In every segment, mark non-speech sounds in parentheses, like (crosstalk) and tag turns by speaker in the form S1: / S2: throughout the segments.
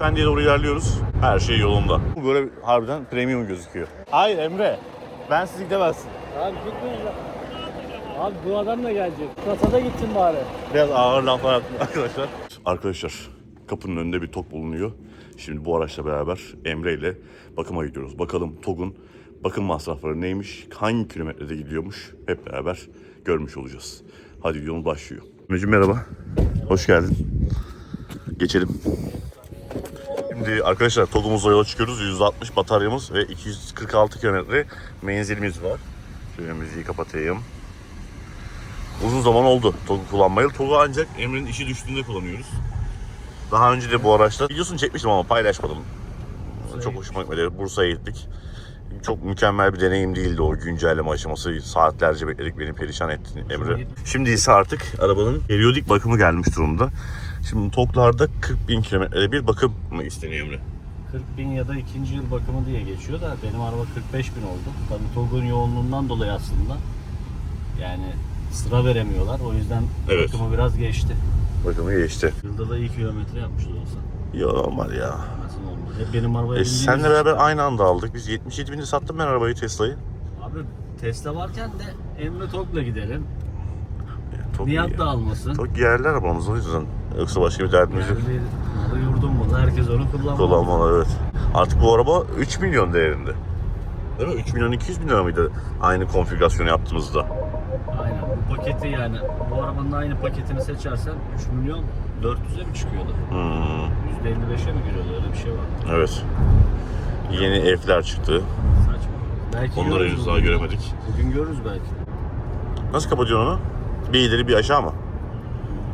S1: Pendik'e doğru ilerliyoruz. Her şey yolunda. Bu böyle harbiden premium gözüküyor. Hayır Emre. Ben siz gidemezsin.
S2: Abi gitmeyin lan. Abi bu adam da gelecek. Kasada gitsin bari.
S1: Biraz ağır laflar yaptım (laughs) arkadaşlar. Arkadaşlar kapının önünde bir TOG bulunuyor. Şimdi bu araçla beraber Emre ile bakıma gidiyoruz. Bakalım TOG'un bakım masrafları neymiş, hangi kilometrede gidiyormuş hep beraber görmüş olacağız. Hadi yolumuz başlıyor. Emre'cim merhaba. Hoş geldin. Geçelim. Şimdi arkadaşlar TOG'umuzla yola çıkıyoruz. 160 bataryamız ve 246 kilometre menzilimiz var. Şöyle müziği kapatayım. Uzun zaman oldu TOG'u kullanmayalı. TOG'u ancak Emre'nin işi düştüğünde kullanıyoruz. Daha önce de bu araçla videosunu çekmiştim ama paylaşmadım. Çok hoşuma gitmedi. Bursa'ya gittik. Çok mükemmel bir deneyim değildi o güncelleme aşaması. Saatlerce bekledik beni perişan etti Emre. Şimdi ise artık arabanın periyodik bakımı gelmiş durumda. Şimdi TOG'larda 40 bin kilometrede bir bakım mı isteniyor Emre?
S2: 40 bin ya da ikinci yıl bakımı diye geçiyor da benim araba 45 bin oldu. Tabii TOG'un yoğunluğundan dolayı aslında. Yani sıra veremiyorlar. O yüzden
S1: Evet.
S2: bakımı biraz geçti.
S1: Bakımı geçti.
S2: Yılda da iyi kilometre yapmış da olsa.
S1: Ya normal ya.
S2: Nasıl? Hep benim arabaya
S1: E, senle
S2: için-
S1: beraber aynı anda aldık. Biz 77 binde sattım ben arabayı Tesla'yı.
S2: Abi Tesla varken de Emre TOG'la gidelim.
S1: Çok
S2: Nihat
S1: iyi.
S2: da almasın.
S1: Çok yerli arabamız o yüzden. Yoksa başka bir derdimiz yok.
S2: Malı yurdum malı. Herkes onu kullanmalı.
S1: Kullanmalı evet. Artık bu araba 3 milyon değerinde. Değil mi? 3 milyon 200 bin lira mıydı aynı konfigürasyonu yaptığımızda?
S2: Aynen. Bu paketi yani bu arabanın aynı paketini seçersen 3 milyon 400'e mi çıkıyordu?
S1: Hmm,
S2: %55'e mi giriyordu? Öyle bir şey var.
S1: evet. Yeni evler çıktı.
S2: Saçma. Belki
S1: Onları henüz daha göremedik.
S2: Bugün görürüz belki.
S1: Nasıl kapatıyorsun onu? Bir ileri bir aşağı mı?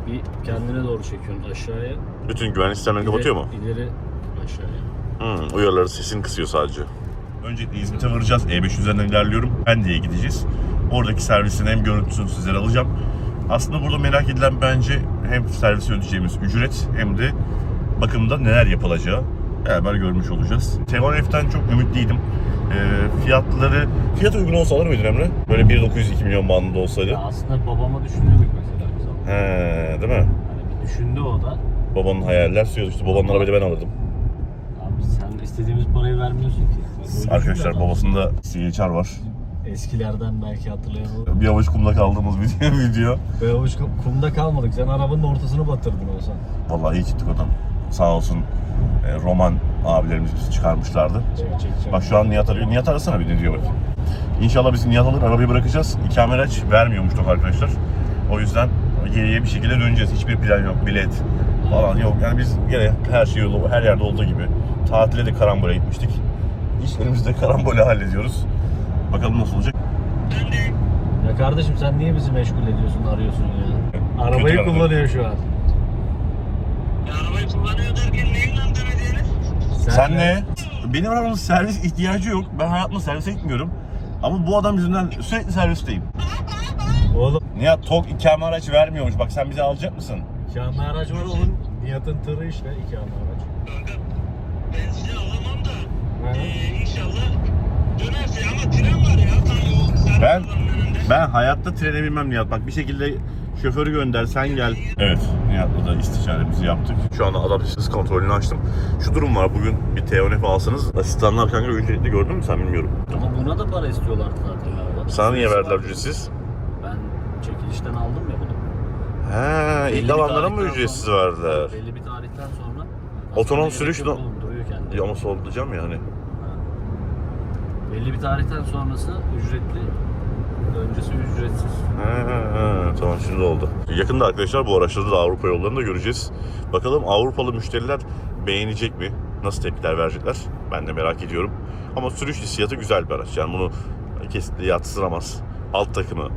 S2: Bir kendine doğru çekiyorsun aşağıya.
S1: Bütün güvenlik sistemlerini kapatıyor mu?
S2: İleri aşağıya.
S1: Hmm, uyarıları sesini kısıyor sadece. Öncelikle İzmit'e varacağız. E5 üzerinden ilerliyorum. Pendik'e gideceğiz. Oradaki servisin hem görüntüsünü sizlere alacağım. Aslında burada merak edilen bence hem servise ödeyeceğimiz ücret hem de bakımda neler yapılacağı beraber görmüş olacağız. Tevan F'ten çok ümitliydim. Ee, fiyatları, fiyat uygun olsa alır mıydın Emre? Böyle 1.900-2 milyon bandında olsaydı.
S2: Ya aslında babama düşünüyorduk.
S1: He, değil mi?
S2: Hani bir düşündü o da.
S1: Babanın hayaller suya düştü. Babanın arabayı ben alırdım.
S2: Abi sen istediğimiz parayı vermiyorsun ki. Böyle
S1: Arkadaşlar
S2: düşünüyorlar.
S1: babasında CHR var.
S2: Eskilerden belki hatırlayalım.
S1: Bir avuç kumda kaldığımız (laughs) video. video.
S2: Böyle avuç kum- kumda kalmadık. Sen arabanın ortasını batırdın olsan.
S1: Vallahi iyi çıktık oradan. Sağ olsun e, Roman abilerimiz bizi çıkarmışlardı.
S2: Çek çek çek.
S1: Bak şu an Nihat arıyor. Nihat arasana bir ne diyor bakayım. İnşallah biz Nihat alır arabayı bırakacağız. İkame araç vermiyormuş TOK arkadaşlar. O yüzden geriye bir şekilde döneceğiz. Hiçbir plan yok, bilet falan yok. Yani biz gene her şey yolu, her yerde olduğu gibi tatile de karambole gitmiştik. İşlerimizi de karambole hallediyoruz. Bakalım nasıl olacak.
S2: Ya kardeşim sen niye bizi meşgul ediyorsun, arıyorsun ya? Arabayı
S1: Kötü
S2: kullanıyor şu an.
S3: Ya arabayı kullanıyor derken neyin lan demediğiniz?
S1: Sen ne? Benim arabamın servis ihtiyacı yok. Ben hayatımda servise gitmiyorum. Ama bu adam yüzünden sürekli servisteyim.
S2: Oğlum
S1: Nihat TOG ikame araç vermiyormuş. Bak sen bizi alacak mısın?
S2: ikame araç var onun. Nihat'ın tırı işte ikame araç.
S3: Kanka ben sizi alamam da
S2: Ha?
S3: ee, inşallah dönerse ama tren var ya tam servis
S1: Ben-
S3: önünde.
S1: Ben hayatta trene binmem Nihat. Bak bir şekilde şoförü gönder sen gel. Evet Nihat'la da istişaremizi yaptık. Şu anda adaptif hız kontrolünü açtım. Şu durum var bugün bir TONF alsanız asistanlar kanka ücretli gördün mü sen bilmiyorum.
S2: Ama buna da para istiyorlardı zaten galiba.
S1: Sana niye verdiler ücretsiz?
S2: Çekilişten aldım ya bunu.
S1: He,
S2: Belli
S1: ilk alanlara mı ücretsiz
S2: sonra-
S1: verdiler?
S2: Belli bir tarihten sonra.
S1: Otonom sürüş
S2: kendi.
S1: Ya ama sorgulayacağım ya hani.
S2: Ha. Belli bir tarihten sonrası ücretli. Öncesi ücretsiz.
S1: He, he, he, tamam şimdi oldu. Yakında arkadaşlar bu araçları da Avrupa yollarında göreceğiz. Bakalım Avrupalı müşteriler beğenecek mi? Nasıl tepkiler verecekler? Ben de merak ediyorum. Ama sürüş hissiyatı güzel bir araç. Yani bunu kesinlikle yatsınamaz. Alt takımı,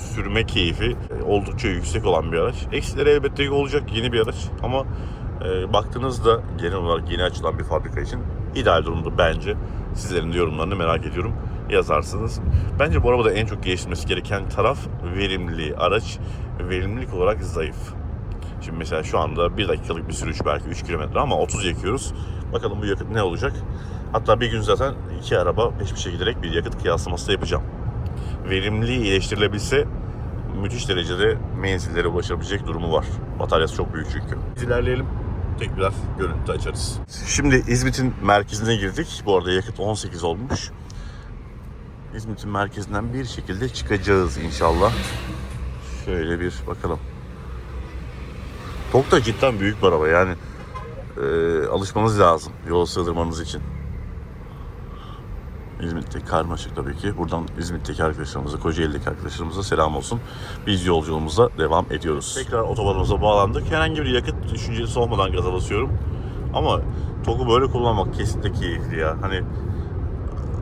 S1: sürme keyfi e, oldukça yüksek olan bir araç. Eksileri elbette olacak yeni bir araç. Ama e, baktığınızda genel olarak yeni açılan bir fabrika için ideal durumda bence. Sizlerin de yorumlarını merak ediyorum yazarsınız. Bence bu arabada en çok geliştirmesi gereken taraf verimli araç. Verimlilik olarak zayıf. Şimdi mesela şu anda 1 dakikalık bir sürüş belki 3 kilometre ama 30 yakıyoruz. Bakalım bu yakıt ne olacak? Hatta bir gün zaten iki araba peş peşe giderek bir yakıt kıyaslaması da yapacağım. Verimliliği iyileştirilebilse müthiş derecede menzillere ulaşabilecek durumu var. Bataryası çok büyük çünkü. Biz ilerleyelim. tek birer görüntü açarız. Şimdi İzmit'in merkezine girdik. Bu arada yakıt 18 olmuş. İzmit'in merkezinden bir şekilde çıkacağız inşallah. Şöyle bir bakalım. Tok da cidden büyük bir araba yani. e, alışmanız lazım yola sığdırmanız için. İzmit'te karmaşık tabii ki. Buradan İzmit'teki arkadaşlarımıza, Kocaeli'deki arkadaşlarımıza selam olsun. Biz yolculuğumuza devam ediyoruz. Tekrar otobanımıza bağlandık. Herhangi bir yakıt düşüncesi olmadan gaza basıyorum. Ama TOG'u böyle kullanmak kesinlikle keyifli ya. Hani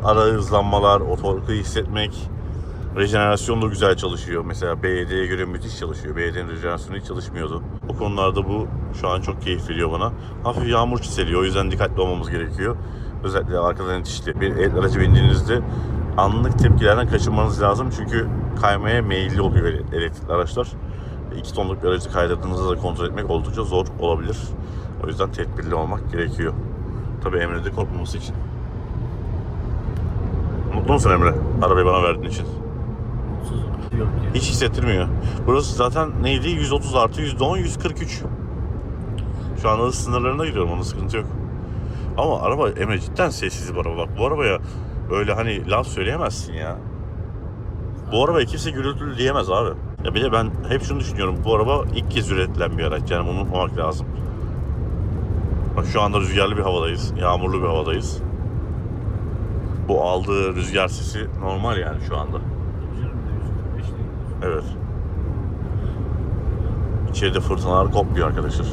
S1: ara hızlanmalar, o torku hissetmek, rejenerasyon da güzel çalışıyor. Mesela BYD'ye göre müthiş çalışıyor. BYD'nin rejenerasyonu hiç çalışmıyordu. O konularda bu şu an çok keyif veriyor bana. Hafif yağmur çiseliyor. O yüzden dikkatli olmamız gerekiyor. Özellikle arkadan itişli bir el aracı bindiğinizde anlık tepkilerden kaçınmanız lazım. Çünkü kaymaya meyilli oluyor ele- elektrikli araçlar. 2 tonluk bir aracı kaydırdığınızda da kontrol etmek oldukça zor olabilir. O yüzden tedbirli olmak gerekiyor. Tabii Emre'de korkmaması için. Mutlu musun Emre? Arabayı bana verdiğin için.
S2: Yok ya.
S1: Hiç hissettirmiyor. Burası zaten neydi? 130 artı %10, 143. Şu an hız sınırlarına gidiyorum. Onun sıkıntı yok. Ama araba Emre cidden sessiz bir araba. Bak bu arabaya öyle hani laf söyleyemezsin ya. Bu arabaya kimse gürültülü diyemez abi. Ya bir de ben hep şunu düşünüyorum. Bu araba ilk kez üretilen bir araç. Yani bunu unutmamak lazım. Bak şu anda rüzgarlı bir havadayız. Yağmurlu bir havadayız. Bu aldığı rüzgar sesi normal yani şu anda.
S2: Canım da 145 değil.
S1: Evet. İçeride fırtınalar kopmuyor arkadaşlar.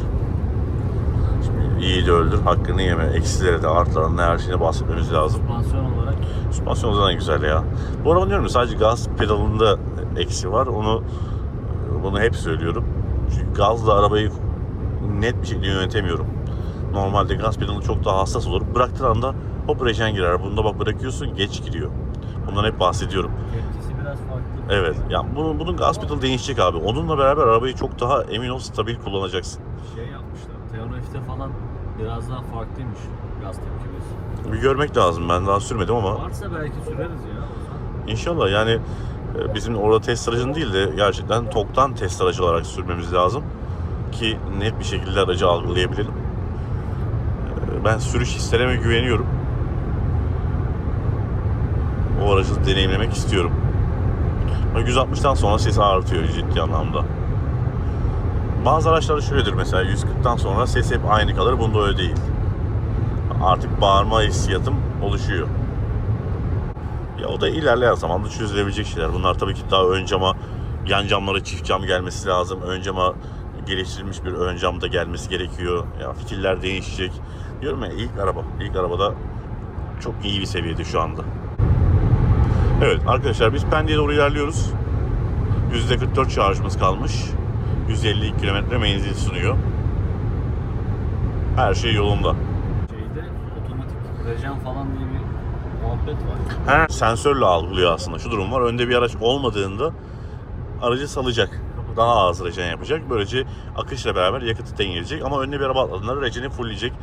S1: Şimdi iyi de öldür, hakkını yeme. Eksileri de artlarına her şeyine bahsetmemiz lazım.
S2: Süspansiyon olarak
S1: Süspansiyon o zaman güzel ya. Bu araba diyorum sadece gaz pedalında eksi var. Onu bunu hep söylüyorum. Çünkü gazla arabayı net bir şekilde yönetemiyorum. Normalde gaz pedalı çok daha hassas olur. Bıraktığın anda hop rejen girer. Bunda bak bırakıyorsun geç gidiyor. Bundan hep bahsediyorum. Evet. Ya bunun, bunun gaz pedalı değişecek abi. Onunla beraber arabayı çok daha emin ol stabil kullanacaksın.
S2: Şey yapmışlar. Teorifte falan biraz daha farklıymış gaz tepkimesi.
S1: Bir görmek lazım. Ben daha sürmedim ama
S2: Varsa belki süreriz ya.
S1: inşallah yani e, bizim orada test aracını değil de gerçekten TOG'dan test aracı olarak sürmemiz lazım ki net bir şekilde aracı algılayabilelim. E, Ben sürüş hislerime güveniyorum. O aracı deneyimlemek istiyorum. Ama 160'tan sonra sesi artıyor ciddi anlamda. Bazı araçlarda şöyledir mesela 140'tan sonra ses hep aynı kalır. Bunda öyle değil. Artık bağırma hissiyatım oluşuyor. Ya o da ilerleyen zamanda çözülebilecek şeyler. Bunlar tabii ki daha ön cama, yan camlara çift cam gelmesi lazım. Ön cama geliştirilmiş bir ön cam da gelmesi gerekiyor. Ya fikirler değişecek. Diyorum ya ilk araba. İlk arabada çok iyi bir seviyede şu anda. Evet arkadaşlar biz Pendik'e doğru ilerliyoruz. %44 şarjımız kalmış. 152 kilometre menzil sunuyor. Her şey yolunda.
S2: Şeyde otomatik rejen falan diye bir muhabbet var.
S1: Her sensörle algılıyor aslında. Şu durum var. Önde bir araç olmadığında aracı salacak. Daha az rejen yapacak. Böylece akışla beraber yakıtı dengeleyecek. Ama önüne bir araba atladığında rejeni fullleyecek.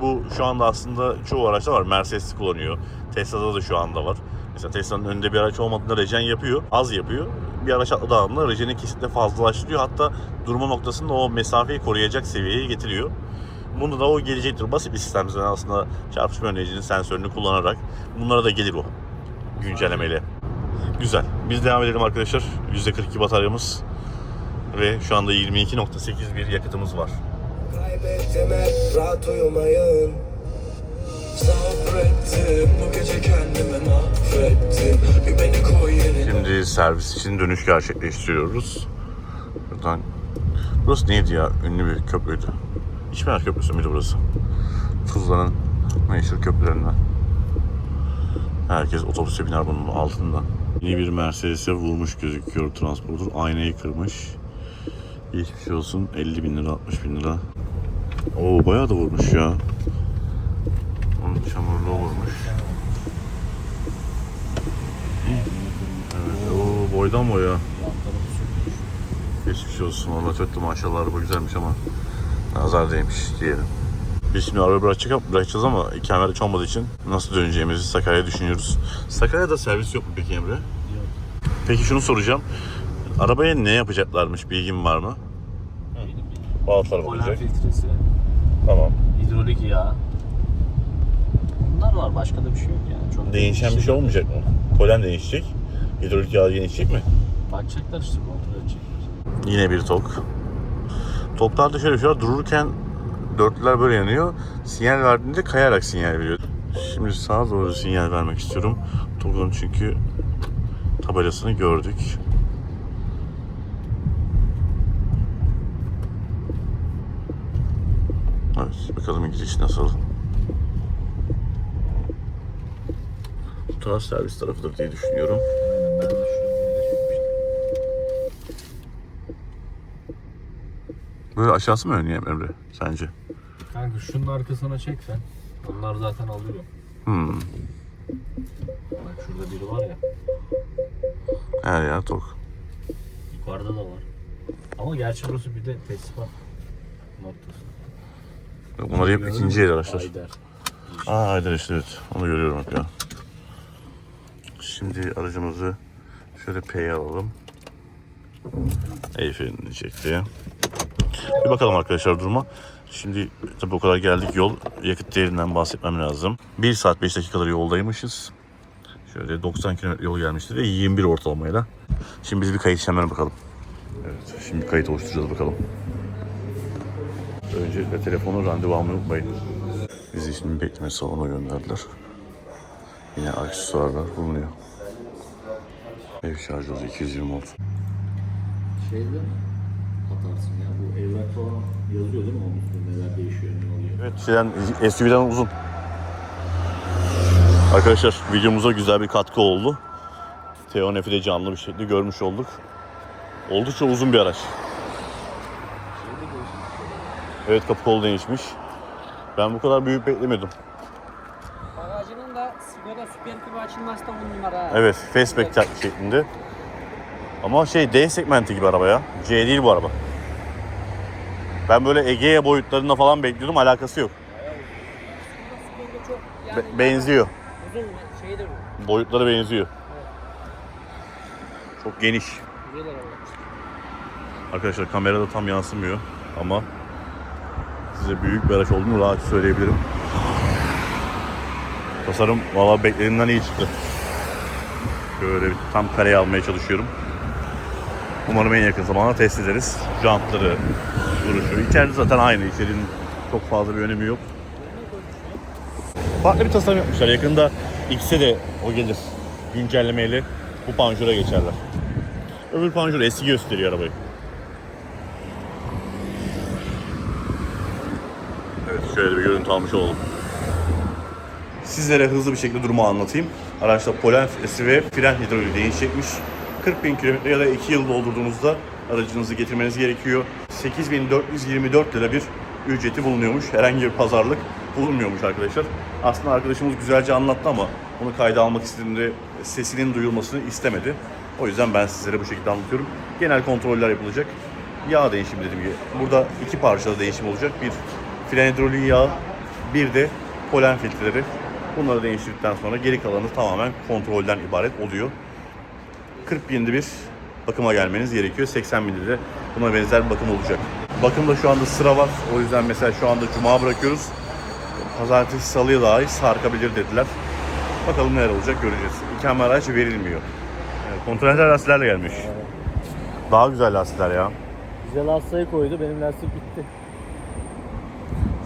S1: Bu şu anda aslında çoğu araçta var. Mercedes kullanıyor. Tesla'da da şu anda var. Mesela Tesla'nın önünde bir araç olmadığında rejen yapıyor. Az yapıyor. Bir araç atladığı anda rejeni kesinlikle fazlalaştırıyor. Hatta durma noktasında o mesafeyi koruyacak seviyeye getiriyor. Bunda da o gelecektir. Basit bir sistem zaten aslında çarpışma önleyicinin sensörünü kullanarak bunlara da gelir o güncellemeyle. Güzel. Biz devam edelim arkadaşlar. %42 bataryamız ve şu anda 22.8 bir yakıtımız var.
S4: Kaybettim rahat uyumayın
S1: Şimdi servis için dönüş gerçekleştiriyoruz. Buradan Burası neydi ya? Ünlü bir köprüydü. İçmeler Köprüsü müydü burası? Tuzla'nın meşhur köprülerinden. Herkes otobüse biner bunun altından. Yeni bir Mercedes'e vurmuş gözüküyor transporter. Aynayı kırmış. Geçmiş olsun. 50 bin lira, 60 bin lira. Oo bayağı da vurmuş ya. Onun çamurluğu vurmuş. Evet, o boydan boya. Geçmiş olsun. Çok da maşallah araba güzelmiş ama nazar değmiş diyelim. Biz şimdi arabayı bırakacak, bırakacağız ama ikamet hiç olmadığı için nasıl döneceğimizi Sakarya'ya düşünüyoruz. Sakarya'da servis yok mu peki Emre?
S2: Yok.
S1: Peki şunu soracağım. Arabaya ne yapacaklarmış? Bilgin var mı? Baltlar
S2: Polen
S1: bakacak.
S2: filtresi
S1: Tamam.
S2: Hidrolik yağ. Bunlar var. Başka da bir şey yok yani. Çok
S1: Değişen bir şey olmayacak mı? Polen değişecek. Hidrolik yağ değişecek mi?
S2: Bakacaklar işte kontrol edecekler.
S1: Yine bir tok. Toklarda şöyle bir şey var. Dururken dörtlüler böyle yanıyor. Sinyal verdiğinde kayarak sinyal veriyor. Şimdi sağa doğru sinyal vermek istiyorum. Togun çünkü tabelasını gördük. Evet, bakalım giriş nasıl. Taraf servis tarafıdır diye düşünüyorum. Böyle aşağısı mı önleyeyim Emre sence?
S5: Kanka şunun arkasına çek sen. Onlar zaten alıyor.
S1: Hmm.
S2: Bak şurada biri var ya.
S1: Her yer tok.
S2: Yukarıda da var. Ama gerçi burası bir de tesisat noktası.
S1: Bunlar hep ikinci el araçlar.
S2: Ayder.
S1: Aa Aydın işte evet. Onu görüyorum hep ya. Şimdi aracımızı şöyle P'ye alalım. El frenini çekti. Bir bakalım arkadaşlar duruma. Şimdi tabii o kadar geldik yol. Yakıt değerinden bahsetmem lazım. 1 saat 5 dakikaları yoldaymışız. Şöyle 90 km yol gelmişti ve 21 ortalamayla. Şimdi biz bir kayıt işlemlerine bakalım. Evet, şimdi kayıt oluşturacağız bakalım. Öncelikle telefonu randevu almayı unutmayın. Bizi şimdi bekleme salonuna gönderdiler. Yine aksesuarlar bulunuyor. Ev şarjı 220 volt.
S2: Şeyde? Atarsın ya. Bu evrak falan yazıyor değil mi onun üstünde? Neler değişiyor, ne oluyor?
S1: Evet şeyden, SUV'den uzun. Arkadaşlar videomuza güzel bir katkı oldu. T10F'i de canlı bir şekilde görmüş olduk. Oldukça uzun bir araç. Evet kapı kolu değişmiş. Ben bu kadar büyük beklemiyordum.
S6: Açılması da numara.
S1: Evet fastback tak- şeklinde. Ama şey D segmenti gibi araba ya. C değil bu araba. Ben böyle Egea boyutlarında falan bekliyordum alakası yok.
S6: Yani
S1: Be- benziyor.
S6: uzun şeydir bu.
S1: Boyutları benziyor. Çok geniş.
S6: Güzel araba.
S1: Arkadaşlar kamerada tam yansımıyor ama size büyük bir araç olduğunu rahat söyleyebilirim. Tasarım valla beklediğimden iyi çıktı. Şöyle bir tam kareye almaya çalışıyorum. Umarım en yakın zamanda test ederiz. Jantları, duruşu. İçeride zaten aynı. İçerinin çok fazla bir önemi yok. Farklı bir tasarım yapmışlar. Yakında X'e de o gelir. Güncellemeyle bu panjura geçerler. Öbür panjur eski gösteriyor arabayı. Evet şöyle bir görüntü almış olalım. Sizlere hızlı bir şekilde durumu anlatayım. Araçta polen filtresi ve fren hidroliği değişecekmiş. 40 bin kilometre ya da 2 yıl doldurduğunuzda aracınızı getirmeniz gerekiyor. 8424 lira bir ücreti bulunuyormuş. Herhangi bir pazarlık bulunmuyormuş arkadaşlar. Aslında arkadaşımız güzelce anlattı ama onu kayda almak istediğimde sesinin duyulmasını istemedi. O yüzden ben sizlere bu şekilde anlatıyorum. Genel kontroller yapılacak. Yağ değişimi dediğim gibi. Burada iki parçada değişim olacak. Bir fren hidroliği yağı, bir de polen filtreleri. Bunları değiştirdikten sonra geri kalanı tamamen kontrolden ibaret oluyor. 40 binde bir bakıma gelmeniz gerekiyor. 80 binde de buna benzer bir bakım olacak. Bakımda şu anda sıra var. O yüzden mesela şu anda cuma bırakıyoruz. Pazartesi salıya dahi sarkabilir dediler. Bakalım neler olacak göreceğiz. İkame araç verilmiyor. Evet, Kontinental lastiklerle gelmiş. Daha güzel lastikler ya.
S2: Bize lastiği koydu. Benim lastik bitti.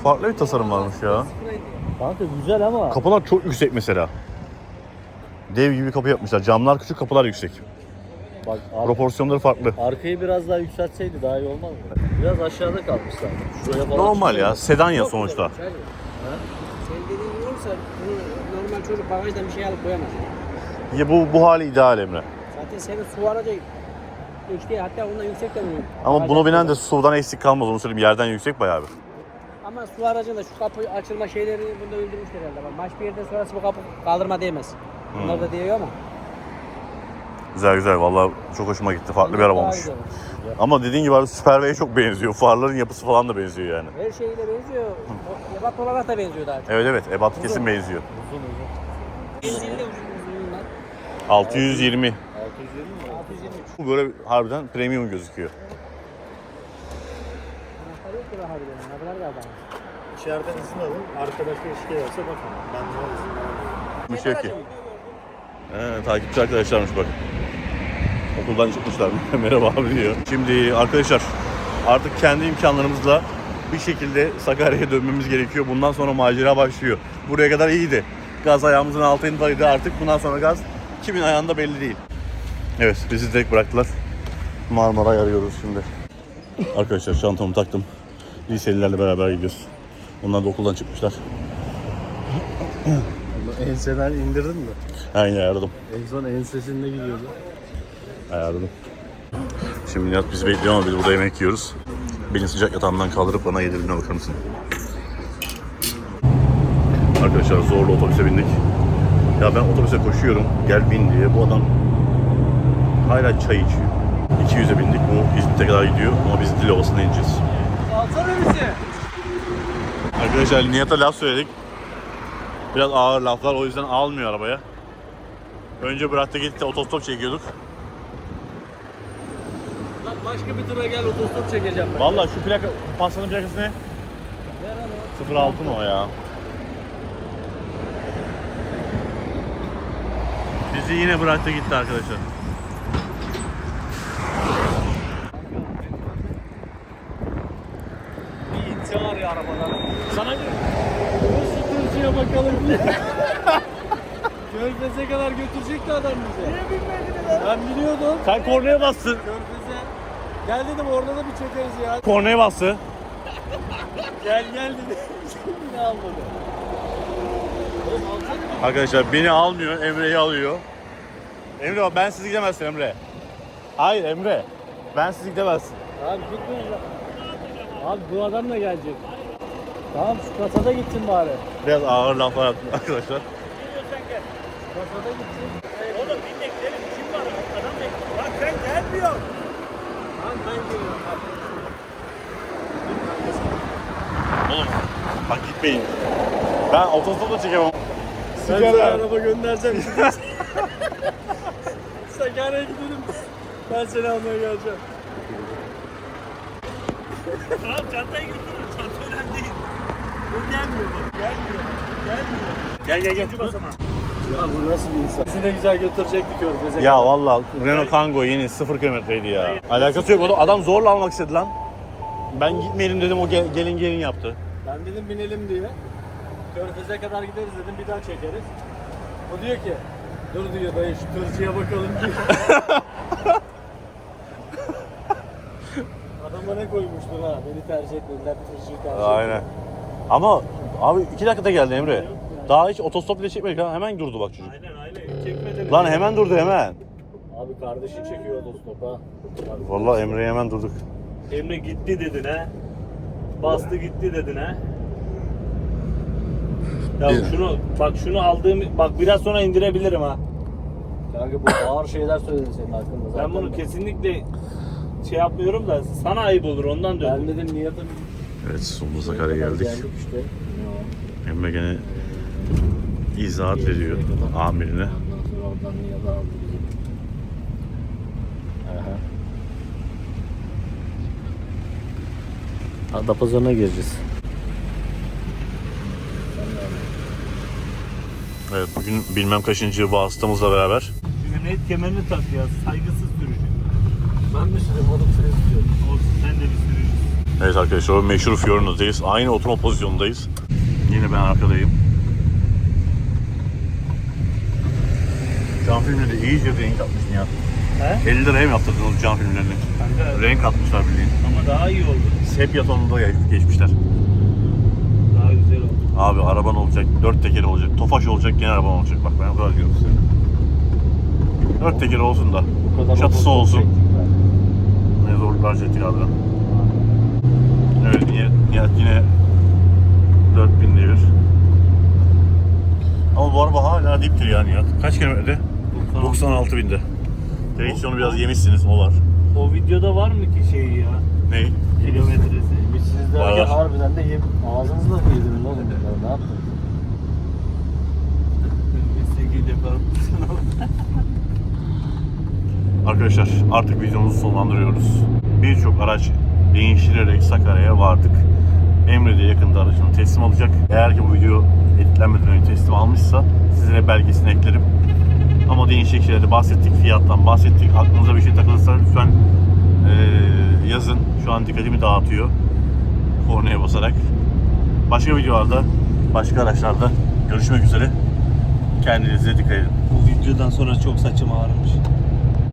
S1: Farklı bir tasarım varmış ya.
S2: Kanka güzel ama
S1: Kapılar çok yüksek mesela. Dev gibi kapı yapmışlar. Camlar küçük, kapılar yüksek.
S2: bak ar-
S1: Proporsiyonları farklı.
S2: arkayı biraz daha yükseltseydi daha iyi olmaz mı? Biraz aşağıda kalmışlar. Şuraya falan
S1: Normal
S2: çıkıyor.
S1: ya. Sedan ya sonuçta.
S6: Sen dediğin gibi olursa bunu normal çocuk bagajdan bir şey alıp koyamaz.
S1: Ya bu bu hali ideal Emre.
S6: Zaten senin su araca işte hatta ondan yüksek de bunu.
S1: Ama
S6: bagaj-
S1: bunu binen de sudan eksik kalmaz onu söyleyeyim. Yerden yüksek bayağı bir.
S6: Ama su aracında şu kapı açılma şeyleri bunda öldürmüş herhalde. Bak baş bir yerden sonrası bu kapı kaldırma değmez. Bunlar da değiyor ama.
S1: Güzel güzel. Vallahi çok hoşuma gitti. Farklı bir araba olmuş. Ama dediğin gibi abi Superb'ye çok benziyor. Farların yapısı falan da benziyor yani.
S6: Her şeyiyle benziyor. O Ebat olarak da benziyor daha çok.
S1: Evet evet. Ebat kesin benziyor.
S2: Uzun uzun.
S6: Benzinde uzun uzunluğundan.
S1: 620.
S2: 620 mi?
S6: 623.
S1: Bu böyle harbiden premium gözüküyor.
S6: Anahtarı yok ki daha bir Ne kadar da adam. İçeriden izin alın. Arkadaşlar eşlik ederse bakın. Ben buna izin vermiyorum.
S1: Şey ki. He, takipçi arkadaşlarmış bak. Okuldan çıkmışlar. (laughs) Merhaba abi diyor. Şimdi arkadaşlar artık kendi imkanlarımızla bir şekilde Sakarya'ya dönmemiz gerekiyor. Bundan sonra macera başlıyor. Buraya kadar iyiydi. Gaz ayağımızın altındaydı artık. Bundan sonra gaz kimin ayağında belli değil. Evet bizi direkt bıraktılar. Marmara'yı arıyoruz şimdi. Arkadaşlar çantamı taktım. Liselilerle beraber gidiyoruz. Onlar da okuldan çıkmışlar.
S7: Enseden indirdin mi?
S1: Aynen ayarladım.
S7: En son ensesinde gidiyordu.
S1: Ayarladım. Şimdi Nihat bizi bekliyor ama biz burada yemek yiyoruz. Beni sıcak yatağımdan kaldırıp bana yedirdiğine bakar mısın? Arkadaşlar zorla otobüse bindik. Ya ben otobüse koşuyorum. Gel bin diye. Bu adam hala çay içiyor. 200'e bindik. Bu İzmit'e kadar gidiyor ama biz Dilovası'na ineceğiz.
S2: Alsana bizi.
S1: Arkadaşlar Nihat'a laf söyledik. Biraz ağır laflar o yüzden almıyor arabaya. Önce bıraktı gitti otostop çekiyorduk.
S2: Lan başka bir tura gel otostop çekeceğim ben.
S1: Vallahi şu plaka, pastanın plakası ne? 06 mı o ya? Bizi yine bıraktı gitti arkadaşlar.
S2: Bir var ya arabadan. Sana göre. Sıkıntıya bakalım diye. (laughs) Körfez'e kadar götürecekti adam bize. Niye binmediniz Ben biliyordum.
S1: Sen kornaya bastın.
S2: Körfez'e. Gel dedim orada da bir çekeriz ya.
S1: Kornaya bastı. (laughs)
S2: Gel gel dedi. Yine almadı.
S1: Arkadaşlar beni almıyor, Emre'yi alıyor. Emre bak ben siz gidemezsin Emre. Hayır Emre. Ben siz gidemezsin.
S2: Abi gitmeyin lan. Abi bu adam da gelecek. Tamam şu kasada gitsin bari.
S1: Biraz ağır laflar yaptım (laughs) arkadaşlar.
S2: Kasada gitsin. Oğlum dinle gidelim. Kim var? Adam bekliyor. Bak sen gelmiyorsun. Lan ben geliyorum. Bak.
S1: Oğlum bak gitmeyin. Ben otostopla çekemem. Sigara.
S2: araba göndereceğim. Sakarya'ya (laughs) gidelim. Ben seni almaya geleceğim. tamam çantayı götürürüm. Gelmiyor bak. Gelmiyor. Gelmiyor.
S1: Gel gel gel.
S2: Ya bu nasıl bir insan? Bizi de güzel götürecekti körfeze.
S1: Ya valla Renault Kangoo yeni 0 kilometreydi ya. Alakası yok. Adam- Adam zorla almak istedi lan. Ben gitmeyelim dedim o gel- gelin gelin yaptı.
S2: Ben dedim binelim diye. Körfeze kadar gideriz dedim bir daha çekeriz. O diyor ki dur diyor dayı şu tırcıya bakalım diyor. (laughs) Adama ne koymuştun ha? Beni tercih etmediler tırcıyı tercih
S1: Aynen. Ama abi iki dakikada geldi Emre. Daha hiç otostop bile çekmedik ha. Hemen durdu bak çocuk.
S2: Aynen aynen. Çekmedi.
S1: Lan hemen durdu hemen.
S2: Abi kardeşin çekiyor otostop ha. Bak,
S1: Vallahi Emre'ye hemen durduk.
S3: Emre gitti dedin ha. Bastı gitti dedin ha. Ya
S1: Bir-
S3: şunu bak şunu aldığım bak biraz sonra indirebilirim ha.
S2: Kanka bu ağır şeyler söyledin senin hakkında zaten.
S3: Ben bunu kesinlikle şey yapmıyorum da sana ayıp olur ondan
S2: Ben
S3: döndüm.
S2: dedim Nihat'ın
S1: Evet sonunda Sakarya'ya geldik.
S2: Geldik işte.
S1: Emre gene izahat veriyor amirine.
S2: Adapazarı'na gireceğiz.
S1: Evet bugün bilmem kaçıncı vasıtamızla beraber.
S3: Emniyet kemerini tak ya saygısız sürücü.
S2: Ben mi sürüyorum oğlum sürüyorum diyorum.
S3: Olsun sen de bir sürücüsün.
S1: Evet arkadaşlar o meşhur Fiorino'dayız. Aynı oturma pozisyonundayız. Yine ben arkadayım. Cam filmleri de iyice renk atmış Nihat.
S3: He?
S1: 50 liraya mı yaptırdınız cam filmlerini?
S3: Kanka
S1: Renk atmışlar bildiğin.
S3: ama daha iyi oldu.
S1: Sepya tonunda geç- geçmişler.
S3: Daha güzel oldu.
S1: Abi araban olacak, dört tekeri olacak, tofaş olacak, gene araban olacak. Bak ben o kadar diyorum size. Dört tekeri olsun da.
S2: Bu
S1: Çatısı olsun. Ne zorluklar çektik harbiden. Evet Nihat, yine 4000 devir. Ama bu araba hala diptir yani Nihat. Kaç kilometrede? 96 binde. Direksiyonu biraz yemişsiniz o var.
S3: O videoda var mı ki şey ya?
S1: Ne?
S3: Kilometresi.
S2: Biz siz
S1: Var, var.
S2: harbiden de yiyip ağzınızla mı yediniz oğlum? bunları? Ne yaptınız? (laughs)
S3: Mesleki departmanı.
S1: Arkadaşlar artık videomuzu sonlandırıyoruz. Birçok araç değiştirerek Sakarya'ya vardık. Emre de yakında aracını teslim alacak. Eğer ki bu video editlenmeden önce teslim almışsa size belgesini eklerim. Ama değişik şeyleri bahsettik, fiyattan bahsettik. Aklınıza bir şey takılırsa lütfen eee, yazın. Şu an dikkatimi dağıtıyor. Kornaya basarak. Başka videolarda, başka araçlarda görüşmek üzere. Kendinize dikkat edin.
S6: Bu videodan sonra çok saçım ağrımış.